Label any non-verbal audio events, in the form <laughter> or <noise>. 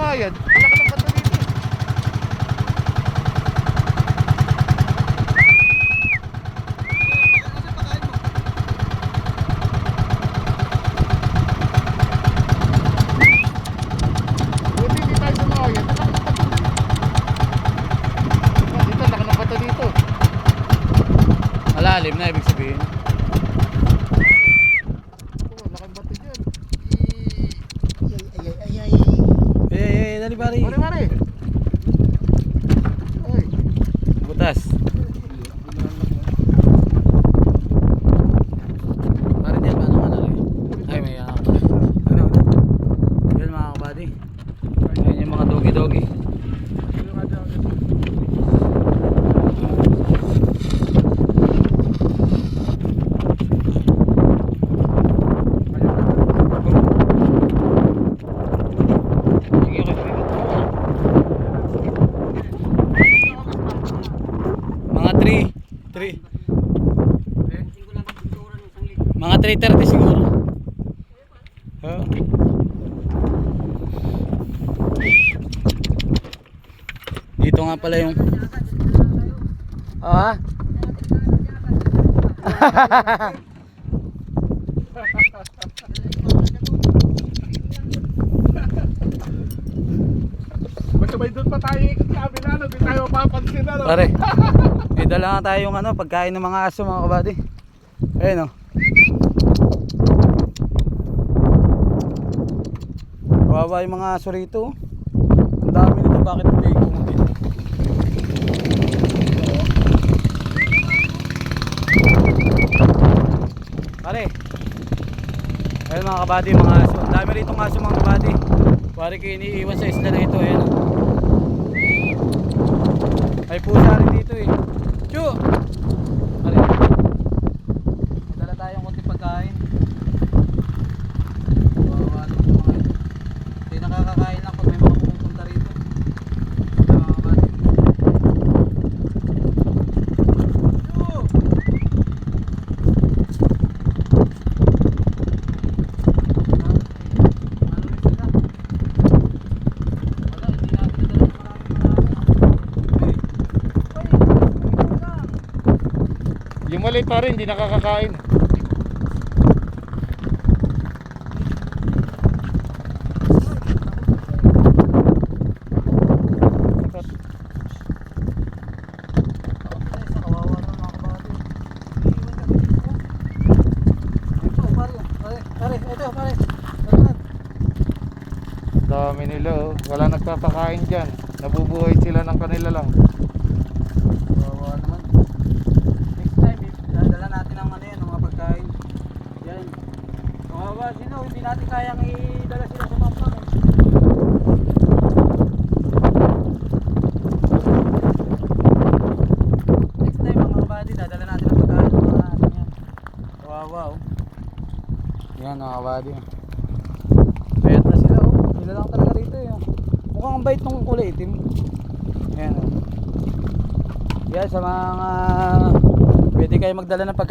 laki ng bato dito. Buti hindi tayo dumayan. Ang laki ng bato dito. Ah, Dito, ng bato dito. Malalim na ibig sabihin. Oh, laki ng bato dyan. Ay, ay, ay, ay. Eh, eh, pare. Mare, mare. Ay. Butas. Pare diyan paano ka nari? Ay, may pa. Ano, ano? Yan mga kabady. Yan yung mga dogi-dogi. Mga 3 3 Mga 3.30 siguro. Oo. Dito nga pala yung Ah. Basta may doon pa tayo ikot sa amin ano, di tayo mapapansin ano. Pare <laughs> dala nga tayong ano Pagkain ng mga aso mga kabady. Ayun o Kawawa yung mga aso rito oh. Ang dami nito bakit hindi kumunti Pare. Ayun mga kabady mga aso. Ang dami rito aso mga kabady. Pare kayo iniiwan sa isla na ito Ayun oh. May pusa rin dito eh. Chu! Pare. May Dala tayong konti pagkain. Kawawa naman yung mga ito. Hindi nakakakain lang pag may mga pumupunta rito. Yung maliit pa rin, hindi nakakakain. Dami nila oh. Wala nagpapakain dyan. Nabubuhay sila ng kanila lang. Next time, dadala natin ang ano yan, ang mga pagkain. Yan. Kawawa, sino, hindi natin kayang idala sila sa mampang. Eh. Next time, mga kabady, dadala natin ang pagkain. Mga yan. Kawawa, oh. Yan, mga kabady. Bayat na sila, oh. Sila lang talaga rito, eh. oh. Mukhang ang bait ng kulay itim. Ayan, oh. Yan, sa mga pwede kayo magdala ng pagkain.